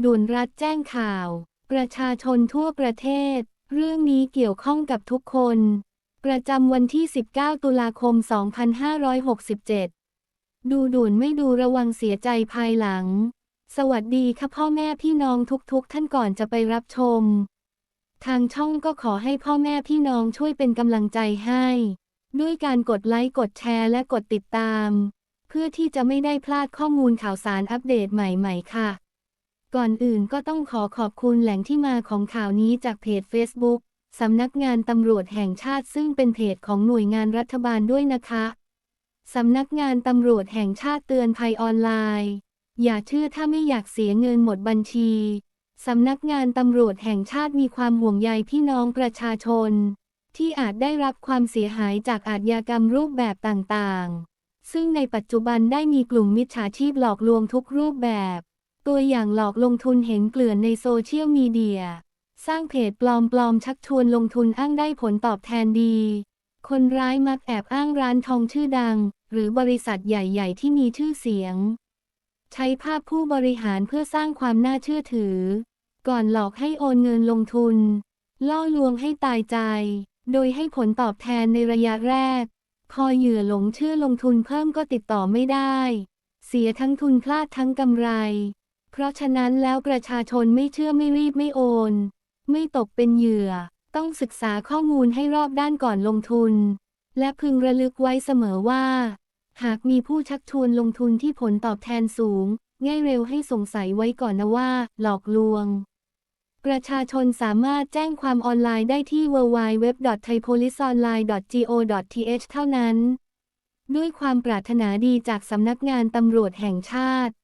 ด่วนรัฐแจ้งข่าว ประชาชนทั่วประเทศ เรื่องนี้เกี่ยวข้องกับทุกคน ประจำวันที่ 19 ตุลาคม 2567 ดูด่วนไม่ดูระวังเสียใจภายหลัง สวัสดีค่ะพ่อแม่พี่น้องทุกๆ ท่านก่อนจะไปรับชม ทางช่องก็ขอให้พ่อแม่พี่น้องช่วยเป็นกำลังใจให้ ด้วยการกดไลค์กดแชร์และกดติดตาม เพื่อที่จะไม่ได้พลาดข้อมูลข่าวสารอัปเดตใหม่ ๆ ค่ะ ก่อนอื่นก็ต้องขอขอบคุณแหล่งที่มาของข่าวนี้จากเพจ Facebook สำนักงานตำรวจแห่งชาติซึ่งเป็นเพจของหน่วยงานรัฐบาลด้วยนะคะ สำนักงานตำรวจแห่งชาติเตือนภัยออนไลน์ อย่าเชื่อถ้าไม่อยากเสียเงินหมดบัญชี สำนักงานตำรวจแห่งชาติมีความห่วงใยพี่น้องประชาชน ที่อาจได้รับความเสียหายจากอาชญากรรมรูปแบบต่างๆ ซึ่งในปัจจุบันได้มีกลุ่มมิจฉาชีพหลอกลวงทุกรูปแบบ ตัวอย่างหลอกลงทุนเห็นเกลื่อนในโซเชียลมีเดีย สร้างเพจปลอมๆ ชักชวนลงทุนอ้างได้ผลตอบแทนดี คนร้ายมักแอบอ้างร้านทองชื่อดัง หรือบริษัทใหญ่ๆ ที่มีชื่อเสียง ใช้ภาพผู้บริหารเพื่อสร้างความน่าเชื่อถือ ก่อนหลอกให้โอนเงินลงทุน ล่อลวงให้ตายใจ โดยให้ผลตอบแทนในระยะแรก พอเหยื่อหลงเชื่อลงทุนเพิ่มก็ติดต่อไม่ได้ เสียทั้งทุนพลาดทั้งกำไร เพราะฉะนั้นแล้วประชาชนไม่เชื่อไม่รีบไม่โอน ไม่ตกเป็นเหยื่อ ต้องศึกษาข้อมูลให้รอบด้านก่อนลงทุน และพึงระลึกไว้เสมอว่า หากมีผู้ชักชวนลงทุนที่ผลตอบแทนสูง ง่ายเร็วให้สงสัยไว้ก่อนนะว่า หลอกลวง ประชาชนสามารถแจ้งความออนไลน์ได้ที่ www.thaipoliceonline.go.th เท่านั้น ด้วยความปรารถนาดีจากสำนักงานตำรวจแห่งชาติ